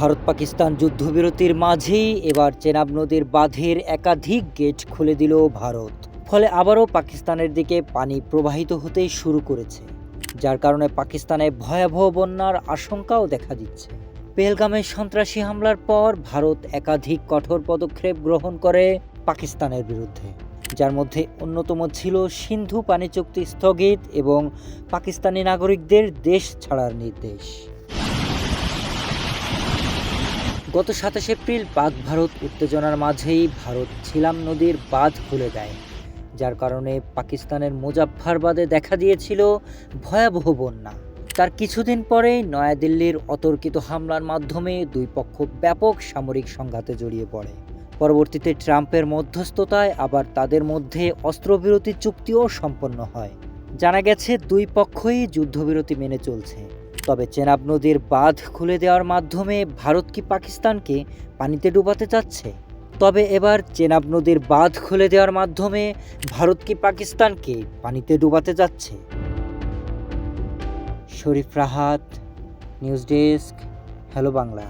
ভারত পাকিস্তান যুদ্ধবিরতির মাঝেই এবার চেনাব নদীর বাঁধের একাধিক গেট খুলে দিল ভারত। ফলে আবারও পাকিস্তানের দিকে পানি প্রবাহিত হতে শুরু করেছে, যার কারণে পাকিস্তানে ভয়াবহ বন্যার আশঙ্কাও দেখা দিচ্ছে। পেহেলগামে সন্ত্রাসী হামলার পর ভারত একাধিক কঠোর পদক্ষেপ গ্রহণ করে পাকিস্তানের বিরুদ্ধে, যার মধ্যে অন্যতম ছিল সিন্ধু পানি চুক্তি স্থগিত এবং পাকিস্তানি নাগরিকদের দেশ ছাড়ার নির্দেশ। গত সাতাশ এপ্রিল পাক ভারত উত্তেজনার মাঝেই ভারত ছিলাম নদীর বাঁধ খুলে দেয়, যার কারণে পাকিস্তানের মুজাফফারবাদে দেখা দিয়েছিল ভয়াবহ বন্যা। তার কিছুদিন পরেই নয়াদিল্লির অতর্কিত হামলার মাধ্যমে দুই পক্ষ ব্যাপক সামরিক সংঘাতে জড়িয়ে পড়ে। পরবর্তীতে ট্রাম্পের মধ্যস্থতায় আবার তাদের মধ্যে অস্ত্রবিরতি চুক্তিও সম্পন্ন হয়। জানা গেছে, দুই পক্ষই যুদ্ধবিরতি মেনে চলছে। তবে চেনাব নদীর বাঁধ খুলে দেওয়ার মাধ্যমে ভারত কি পাকিস্তানকে পানিতে ডুবাতে চাচ্ছে? তবে এবার চেনাব নদীর বাঁধ খুলে দেওয়ার মাধ্যমে ভারত কি পাকিস্তানকে পানিতে ডুবাতে যাচ্ছে Sharif Rahat, news desk, hello Bangla.